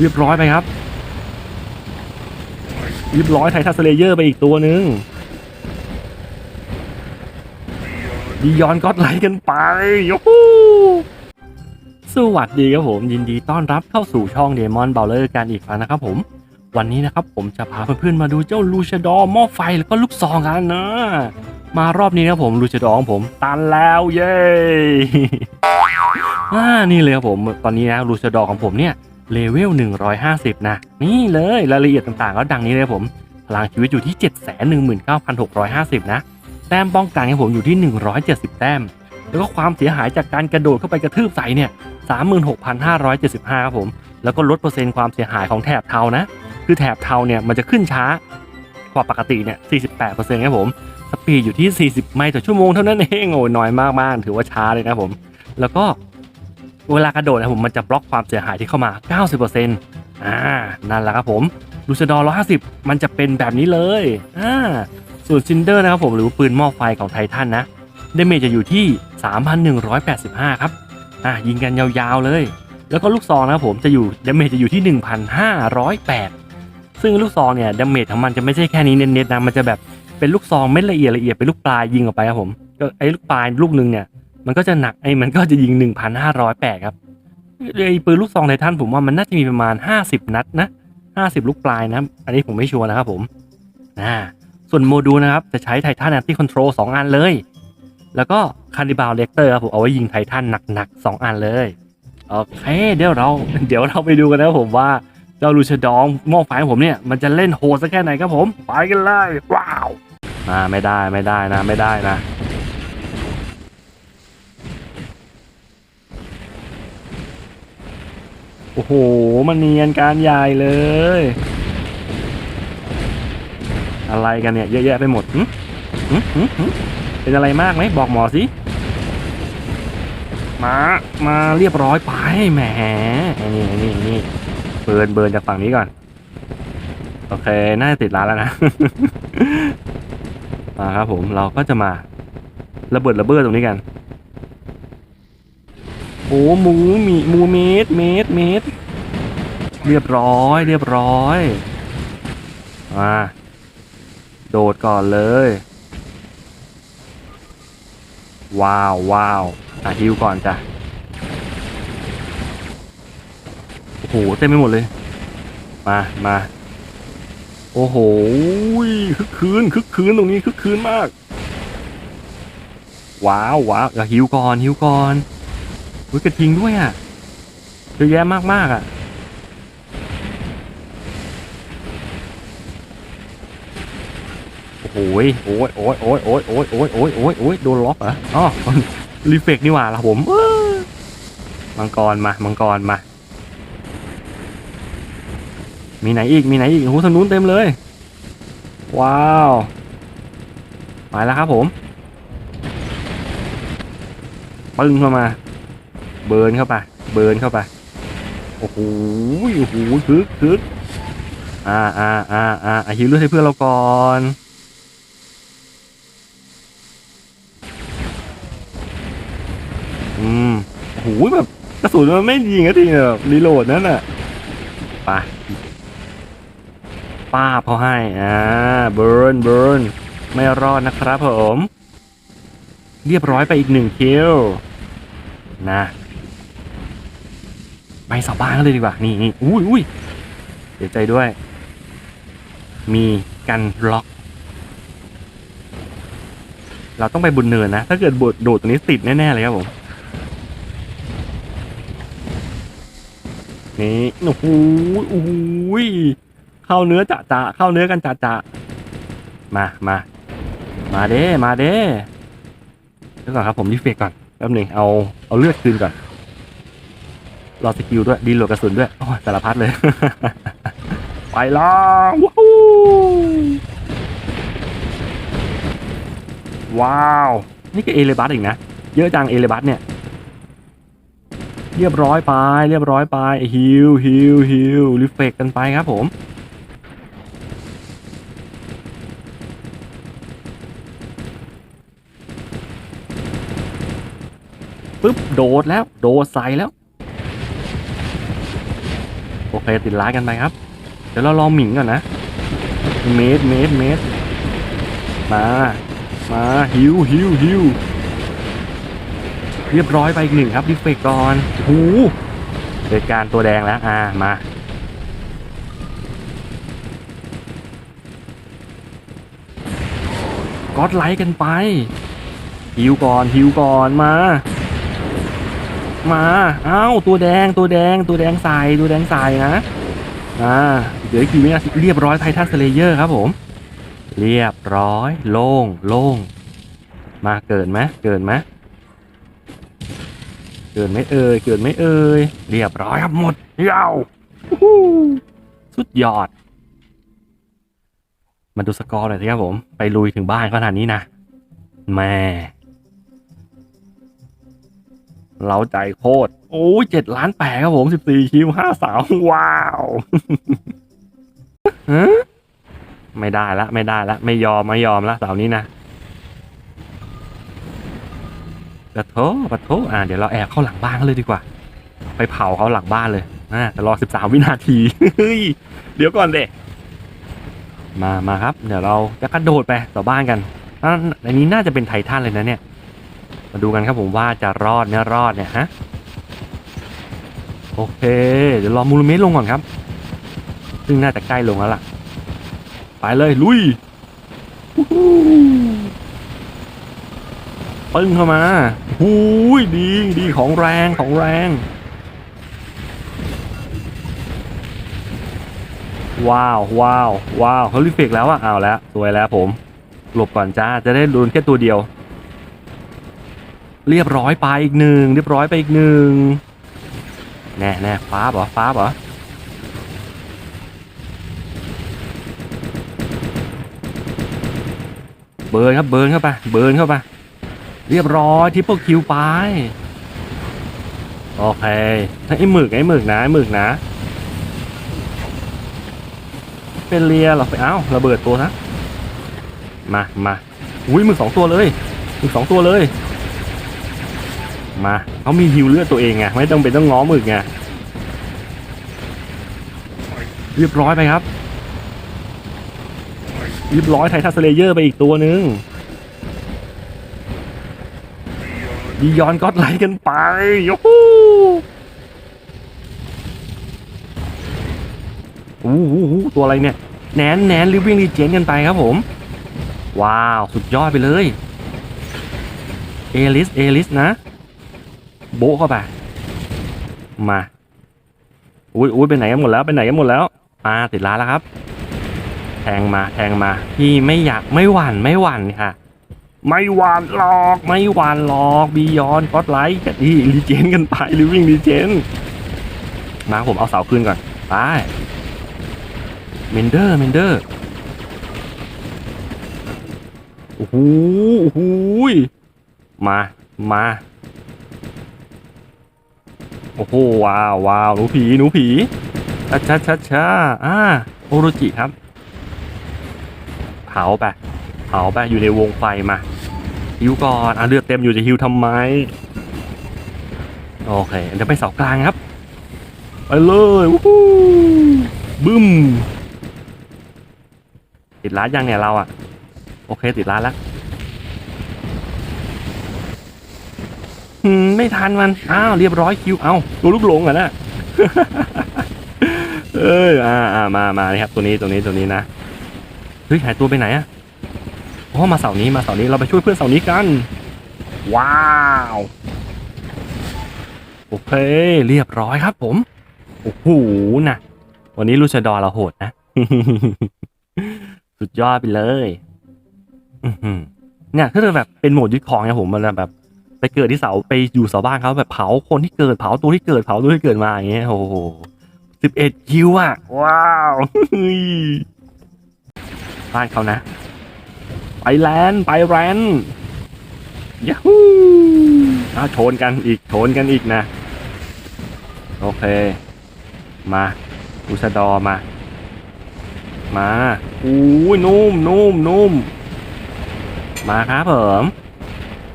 เรียบร้อยไปครับเรียบร้อยไททัสเลเยอร์ไปอีกตัวหนึ่งดียอนก็ไลท์กันไปยูฮูสวัสดีครับผม ยินดีต้อนรับเข้าสู่ช่องเดมอนเบลเลอร์กันอีกครั้งนะครับผม วันนี้นะครับผมจะพาเพื่อนๆมาดูเจ้าลูชดอหม้อไฟแล้วก็ลูกซองกันนะ มารอบนี้นะผมลูชดอของผมตันแล้วเย้อ่านี่เลยครับผม ตอนนี้นะลูชดอของผมเนี่ย เลเวล 150 นะ นี่เลยรายละเอียดต่างๆ ก็ดังนี้เลยผม พลังชีวิตอยู่ที่ 719,650 นะ แต้มป้องกันของผมอยู่ที่ 170 แต้ม แล้วก็ความเสียหายจากการกระโดดเข้าไปกระทืบใส่เนี่ย 36,575 ครับผม แล้วก็ลดเปอร์เซ็นต์ความเสียหายของแถบเทานะ คือแถบเทาเนี่ยมันจะขึ้นช้ากว่าปกติเนี่ย 48%ครับผม สปีดอยู่ที่ 40 ไมล์ต่อชั่วโมงเท่านั้นเอง โอ้ยน้อยมากๆ ถือว่าช้าเลยนะผม แล้วก็ เวลากระโดดนะผมมันจะบล็อกความเสียหายที่เข้ามา 90%อ่านั่นแหละครับผมลูซดอร์150 มันจะเป็นแบบนี้เลยอ่าส่วนซินเดอร์นะครับผมหรือปืนหม้อไฟของไททันนะเดเมจจะอยู่ที่ 3,185 ครับอ่ายิงกันยาวๆเลย แล้วก็ลูกซองนะครับผมจะอยู่เดเมจจะอยู่ที่ 1,508 ซึ่งลูกซองเนี่ยเดเมจของมันจะไม่ใช่แค่นี้เน้นๆนะมันจะแบบเป็นลูกซองเม็ดละเอียดละเอียดเป็นลูกปลายยิงออกไปครับผมก็ไอ้ลูกปลายลูกหนึ่งเนี่ย มันก็จะหนักไอ้มันก็จะยิง 1,508 ครับไอ้ปืนลูกซองไททันผมว่ามันน่าจะมีประมาณ 50 นัดนะ 50 ลูกปลายนะ อันนี้ผมไม่ชัวร์นะครับผมอ่าส่วนโมดูลนะครับ จะใช้ไททันแอนตี้คอนโทรลสองอันเลย แล้วก็คาริบาลเลกเตอร์ครับผมเอาไว้ยิงไททันหนักๆ 2 อันเลย โอเค เดี๋ยวเรา เดี๋ยวเราไปดูกันนะครับผมว่าเจ้าลูชดองมอไฟของผมเนี่ย มันจะเล่นโหดสักแค่ไหนครับผม ไปกันเลย ว้าวมาไม่ได้ไม่ได้นะไม่ได้นะ อ้โห มันเนียนการใหญ่เลย อะไรกันเนี่ย เยอะแยะไปหมดเป็นอะไรมากไหมบอกหมอสิมา มาเรียบร้อยไปแหมนี่นี่นี่เบิร์นเบิร์นจากฝั่งนี้ก่อน โอเค น่าจะติดร้านแล้วนะมาครับผมเราก็จะมาระเบิดระเบิดตรงนี้กัน โอ้หมูมีหมูเมตรเมตรเมตรเรียบร้อย เรียบร้อยมาโดดก่อนเลย ว้าวว้าวอะฮิวก่อนจ้ะโอ้โหเต็มไปหมดเลย มามาโอ้โหคึกคืนคึกคืนตรงนี้คึกคืนมาก ว้าวว้าวอะฮิวก่อนฮิวก่อน อุ้ยกระทิงด้วยอะเยอะแยะมากมากๆอะ โอ้โหยโอ้ยโอ้ยโอ้ยโอ้ยโอ้ยโอ้ยโอ้ยโอ้ยโอ้ยโดนล็อกเหรออ๋อรีเฟกนี่หว่าละผมมังกรมามังกรมา มีไหนอีกมีไหนอีกโอ้โหทางนู้นเต็มเลย ว้าวมาแล้วครับผมปึ้งเข้ามา เบิร์นเข้าไป เบิร์นเข้าไป โอ้โหโอ้โหคึกคึกอ่าอ่าอ่าอ่าอะฮิวเลือดให้เพื่อนเราก่อนอืมโอ้โหแบบกระสุนมันไม่ยิงอะทีแบบรีโหลดนั่นน่ะไปป้าเขาให้ อ่า เบิร์นเบิร์นไม่รอดนะครับผม เรียบร้อยไปอีกหนึ่งคิวนะ ไปเสาบ้านกันเลยดีกว่า นี่นี่อุ้ยอุ้ยเสียใจด้วย มีกันล็อก เราต้องไปบุญเนินนะ ถ้าเกิดโดดโดดตรงนี้ติดแน่ ๆ เลยครับผม นี่โอ้โหโอ้โหเข้าเนื้อจะจะเข้าเนื้อกันจะจะมามา มาเด้ มาเด้เดี๋ยวก่อนครับผมรีเฟกก่อนแป๊บนึงเอาเอาเลือดคืนก่อน รอสกิลด้วยดีโหลดกระสุนด้วยโอ้สารพัดเลย ไปละว้าวว้าว นี่ก็เอเลบัสอีกนะ เยอะจังเอเลบัสเนี่ย เรียบร้อยไป เรียบร้อยไปฮิวฮิวฮิวรีเฟกกันไปครับผมปึ๊บโดดแล้ว โดดใส่แล้ว โอเคติดล้ากันไปครับ เดี๋ยวเรารองหมิงก่อนนะ เมตรเมตรเมตรมา มาฮิวฮิวฮิวเรียบร้อยไปอีกหนึ่งครับดิเฟกก่อนโอ้โหเหตุการณ์ตัวแดงแล้ว อ่า มาก็อดไลค์กันไปฮิวก่อนฮิวก่อนมา มาเอ้าตัวแดงตัวแดงตัวแดงใส่ตัวแดงใส่นะอ่าเดี๋ยวอีกกี่วินาทีเรียบร้อยไททันสเลเยอร์ครับผม เรียบร้อย โล่งโล่งมาเกิดไหมเกิดไหมเกิดไหมเอ่ยเกิดไหมเอ่ยเรียบร้อยครับหมดยาววู้ฮู้สุดยอด มาดูสกอร์หน่อยสิครับผม ไปลุยถึงบ้านขนาดนี้นะแม่ เราใจโคตร โอ้ยเจ็ดล้านแปดครับผมสิบสี่คิวห้าสาว ว้าวฮะไม่ได้ละ ไม่ได้ละ ไม่ยอม ไม่ยอมละเสาวนี้นะปะโถปะโถอ่า เดี๋ยวเราแอบเข้าหลังบ้านเขาเลยดีกว่า ไปเผาเขาหลังบ้านเลยอ่าแต่รอสิบสามวินาทีเฮ้ยเดี๋ยวก่อนเด็มามาครับ เดี๋ยวเราจะกระโดดไปต่อบ้านกันอันนี้น่าจะเป็นไททันเลยนะเนี่ย มาดูกันครับผมว่าจะรอดเนี่ยรอดเนี่ยฮะโอเค เดี๋ยวรอมูลเมตรลงก่อนครับ ซึ่งน่าจะใกล้ลงแล้วล่ะ ไปเลยลุยปึ้งเข้ามาหูยดีดีของแรงของแรง ว้าวว้าวว้าวเขารีเฟกแล้วอะเอาแล้วสวยแล้วผม หลบก่อนจ้าจะได้โดนแค่ตัวเดียว เรียบร้อยไปอีกหนึ่งเรียบร้อยไปอีกหนึ่งแน่แน่ฟ้าบเหรอฟ้าบเหรอเบิร์นครับเบิร์นเข้าไปเบิร์นเข้าไปเรียบร้อยทิปเปิลคิวไปโอเคไอ้หมึกไอ้หมึกนะไอ้หมึกนะ เป็นเรียเหรอเอ้าระเบิดตัวนะมามาอุ้ยหมึกสองตัวเลยหมึกสองตัวเลย มาเขามีฮิวเลือดตัวเองไงไม่ต้องเป็นต้องง้อหมึกไงเรียบร้อยไปครับเรียบร้อยไททัสเลเยอร์ไปอีกตัวหนึ่งดียอนก็ไลค์กันไปยูฮูอู้หูหูตัวอะไรเนี่ยแหนนแหนนลิฟวิ่งรีเจนกันไปครับผม ว้าว สุดยอดไปเลย เอลิส เอลิสนะ โบะเข้าไป มา อุ้ยอุ้ยไปไหนกันหมดแล้วไปไหนกันหมดแล้วอ่าติดร้านแล้วครับ แทงมาแทงมาพี่ไม่อยากไม่หวั่นไม่หวั่นค่ะ ไม่หวั่นหรอกไม่หวั่นหรอกบียอนก็ไลท์กันดีรีเจนกันไปลิวิ่งรีเจนมาผมเอาเสาขึ้นก่อนไปเมนเดอร์เมนเดอร์โอ้โหโอ้โหมา มา โอ้โหว้าวว้าวหนูผีหนูผีชัดชัดชัดช้าอ่าโอโรจิครับ เผาไปเผาไปอยู่ในวงไฟมาฮิวก่อนอะเลือดเต็มอยู่จะฮิวทำไมโอเคเดี๋ยวไปเสากลางครับไปเลยวู้ฮู้บึ้มติดร้านยังเนี่ยเราอะ โอเคติดร้านแล้ว อืม ไม่ทันมันอ้าวเรียบร้อยคิวเอ้าตัวลูกหลงเหรอะนะเอ้ยอ่าอ่ามามานี่ครับ ตัวนี้ตัวนี้ตัวนี้นะเฮ้ยหายตัวไปไหนอะอ๋อมาเสาร์นี้มาเสาร์นี้เราไปช่วยเพื่อนเสาร์นี้กัน ว้าวโอเคเรียบร้อยครับ ผมโอ้โหนะวันนี้ลูชดอร์เราโหดนะสุดยอดไปเลยอื้อหือเนี่ยถ้าเกิดแบบเป็นโหมดยึดของเนี่ยผมมันแบบ ไปเกิดที่เสาไปอยู่เสาบ้านเขาแบบเผาคนที่เกิดเผาตัวที่เกิดเผาตัวที่เกิดมาอย่างเงี้ยโอ้โหสิบเอ็ดคิวอะ ว้าวเฮ้ยบ้านเขานะ ไปแลนด์ไปแลนด์ยาฮูอ้าวโชนกันอีกโชนกันอีกนะ โอเค มาอุสดอมา มาอู้ยนุ่มนุ่มนุ่มมาครับผม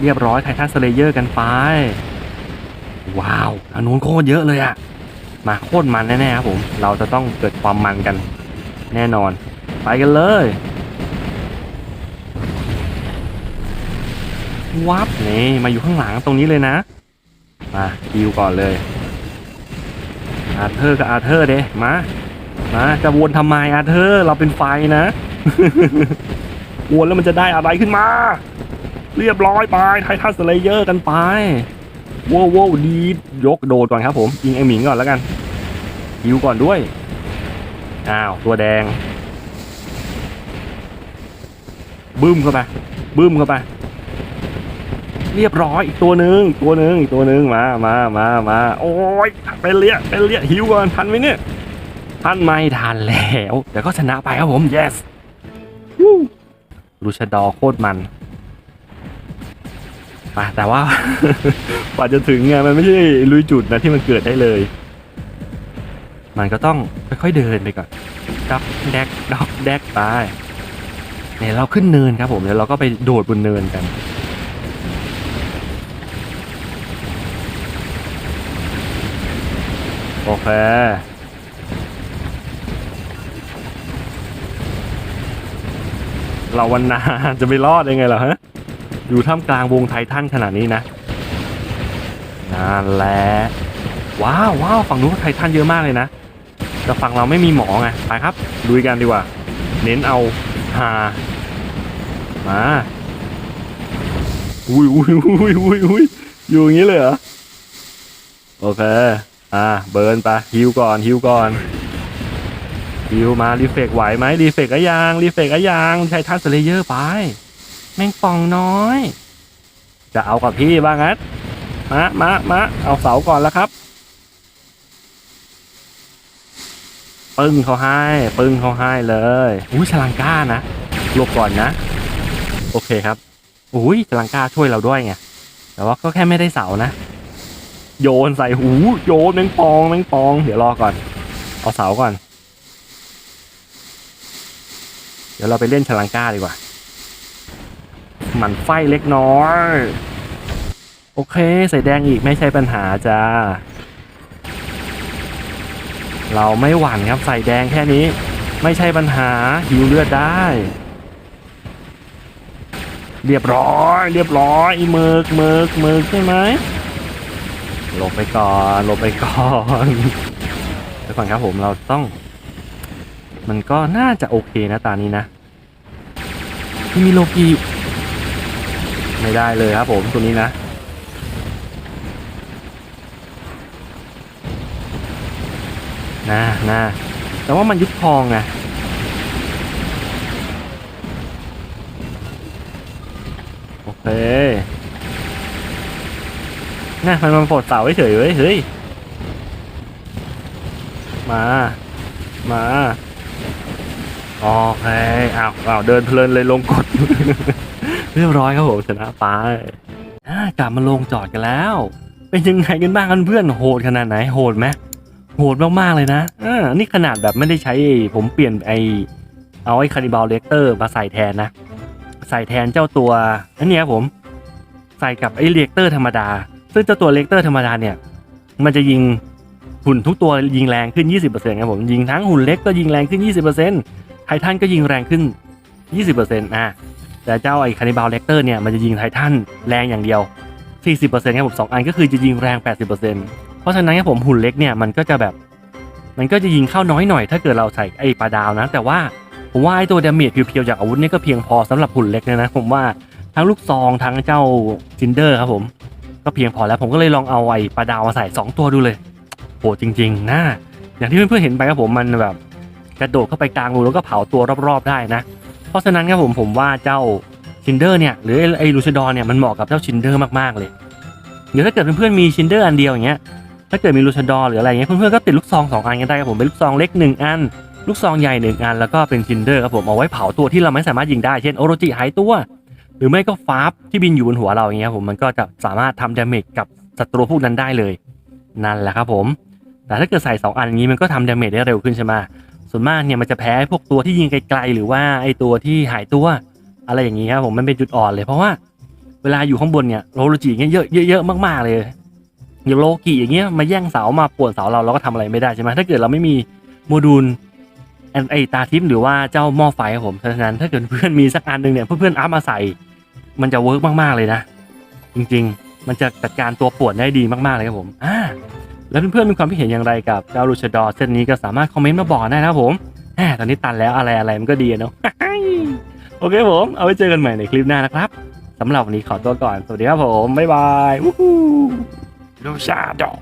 เรียบร้อยไททันสเลเยอร์กันไป ว้าวอันนู้นโคตรเยอะเลยอะมาโคตรมันแน่ๆครับผม เราจะต้องเกิดความมันกัน แน่นอน ไปกันเลยวับนี่มาอยู่ข้างหลังตรงนี้เลยนะ มาดิวก่อนเลยอาเธอร์กับอาเธอร์เด้มามาจะวนทำไมอาเธอร์ เราเป็นไฟนะ วนแล้วมันจะได้อะไรขึ้นมา เรียบร้อยไปไททันสเลเยอร์กันไปโว้วโว้วดียกโดดก่อนครับผมยิงไอหมิงก่อนแล้วกันยิวก่อนด้วย อ้าว ตัวแดง บึ้มเข้าไปบึ้มเข้าไป เรียบร้อยอีกตัวหนึ่งอีกตัวหนึ่งอีกตัวหนึ่งมามามามาโอ้ยเป็นเลี้ยเป็นเลี้ยหิวก่อนทันไหมเนี่ยทันไม่ทันแล้วแต่ก็ชนะไปครับผม yes ลูชาดอโคตรมัน ไปแต่ว่ากว่าจะถึงไงมันไม่ใช่ลุยจุดนะที่มันเกิดได้เลย มันก็ต้องค่อยๆเดินไปก่อนด็อกแดกด็อกแดกไปเนี่ยเราขึ้นเนินครับผมแล้วเราก็ไปโดดบนเนินกันโอเคเราวันนาจะไม่รอดยังไงเหรอฮะ อยู่ท่ามกลางวงไททันขนาดนี้นะนั่นแหละว้าวว้าวฝั่งนู้นไททันเยอะมากเลยนะ แต่ฝั่งเราไม่มีหมอไงไปครับลุยกันดีกว่า เน้นเอาหามาอุ้ยอุ้ยอุ้ยอุ้ยอุ้ยอยู่อย่างนี้เลยเหรอโอเค อ่า เบิร์นไปฮิวก่อนฮิวก่อนฮิวมารีเฟกไหวไหมรีเฟกก็ยังรีเฟกก็ยังใช้ทันสเลเยอร์ไป แมงป่องน้อย จะเอากับพี่บ้างงั้นมามามาเอาเสาก่อนแล้วครับ ปึ้งเขาให้ ปึ้งเขาให้เลยอุ้ยฉลังก้านะหลบก่อนนะ โอเคครับอุ้ยฉลังก้าช่วยเราด้วยไงแต่ว่าก็แค่ไม่ได้เสานะโยนใส่หูโยนแมงปองแมงปอง เดี๋ยวรอก่อน เอาเสาก่อน เดี๋ยวเราไปเล่นฉลังก้าดีกว่าห มันไฟเล็กน้อย โอเค ใส่แดงอีกไม่ใช่ปัญหาจ้า เราไม่หวั่นครับใส่แดงแค่นี้ ไม่ใช่ปัญหาหิวเลือดได้ เรียบร้อย เรียบร้อยอีเมิกเมิกเมิกใช่ไหมหลบไปก่อนหลบไปก่อนเดี๋ยวก่อนครับผมเราต้อง มันก็น่าจะโอเคนะตานี้นะที่มีโลกี ไม่ได้เลยครับผมตัวนี้นะ นะนะแต่ว่ามันยึดทองไงโอเคน่ะมันมันปลดเสาเฉยเว้ยเฮ้ย มา มาโอเคอ้าวอ้าวเดินเพลินเลยลงกด เรียบร้อยครับผมชนะไปอ่ากลับมาลงจอดกันแล้ว เป็นยังไงกันบ้างกันเพื่อนโหดขนาดไหนโหดไหมโหดมากๆเลยนะอ่านี่ขนาดแบบไม่ได้ใช้ผมเปลี่ยนไอเอาไอ้คาริบาลเลกเตอร์มาใส่แทนนะ ใส่แทนเจ้าตัวอันนี้ผม ใส่กับไอ้เลกเตอร์ธรรมดา ซึ่งเจ้าตัวเลกเตอร์ธรรมดาเนี่ย มันจะยิงหุ่นทุกตัวยิงแรงขึ้น 20%ครับผมยิงทั้งหุ่นเล็กก็ยิงแรงขึ้น 20%ไททันก็ยิงแรงขึ้น 20%อะ แต่เจ้าไอ้คาริบาลเลกเตอร์เนี่ยมันจะยิงไททันแรงอย่างเดียว 40%ครับผมสองอันก็คือจะยิงแรง 80%เพราะฉะนั้นครับผมหุ่นเล็กเนี่ยมันก็จะแบบ มันก็จะยิงเข้าน้อยหน่อย ถ้าเกิดเราใส่ไอ้ปลาดาวนะ แต่ว่าผมว่าไอ้ตัวดาเมจเพียวๆจากอาวุธนี่ก็เพียงพอสำหรับหุ่นเล็กเนี่ยนะผมว่าทั้งลูกซองทั้งเจ้าจินเดอร์ครับผม ก็เพียงพอแล้วผมก็เลยลองเอาไอ้ปลาดาวมาใส่ 2 ตัวดูเลยโหจริงๆนะอย่างที่เพื่อนๆเห็นไปครับผมมันแบบกระโดดเข้าไปกลางรูแล้วก็เผาตัวรอบๆได้นะ เพราะฉะนั้นครับผมผมว่าเจ้าชินเดอร์เนี่ยหรือไอ้ลูชดอนเนี่ยมันเหมาะกับเจ้าชินเดอร์มากๆเลยเดี๋ยวถ้าเกิดเพื่อนๆมีชินเดอร์อันเดียวอย่างเงี้ยถ้าเกิดมีลูชดอร์หรืออะไรเงี้ยเพื่อนๆก็ติดลูกซองสองอันกันได้ครับผมเป็นลูกซองเล็กหนึ่งอัน ลูกซองใหญ่หนึ่งอันแล้วก็เป็นชินเดอร์ครับผมเอาไว้เผาตัวที่เราไม่สามารถยิงได้เช่นโอโรจิหายตัว หรือไม่ก็ฟาบที่บินอยู่บนหัวเราอย่างเงี้ยผมมันก็จะสามารถทำดาเมจกับศัตรูพวกนั้นได้เลยนั่นแหละครับผม แต่ถ้าเกิดใส่สองอันนี้มันก็ทำดาเมจได้เร็วขึ้นใช่ไหม ส่วนมากเนี่ยมันจะแพ้พวกตัวที่ยิงไกลๆหรือว่าไอตัวที่หายตัว อะไรอย่างนี้ครับผมมันเป็นจุดอ่อนเลยเพราะว่าเวลาอยู่ข้างบนเนี่ยโรโลจิเงี้ยเยอะเยอะๆมากๆเลยอย่างโลกิอย่างเงี้ยมาแย่งเสามาป่วนเสาเราเราก็ทำอะไรไม่ได้ใช่ไหมถ้าเกิดเราไม่มีโมดูลแอนไอตาทิพย์หรือว่าเจ้าหม้อไฟครับผมเพราะฉะนั้นถ้าเกิดเพื่อนมีสักอันหนึ่งเนี่ยเพื่อนๆอัพมาใส่มันจะเวิร์กมากๆเลยนะ จริง ๆ มันจะจัดการตัวป่วนได้ดีมากๆเลยครับผมอ่า แล้วเพื่อนๆมีความคิดเห็นอย่างไรกับเจ้าลูชดอร์เซตนี้ก็สามารถคอมเมนต์มาบอกได้นะครับผมแหมตอนนี้ตันแล้วอะไรอะไรมันก็ดีเนาะโอเคผม เอาไว้เจอกันใหม่ในคลิปหน้านะครับสำหรับวันนี้ขอตัวก่อน สวัสดีครับผม บ๊ายบายวู้ฮู้ลูชาดอ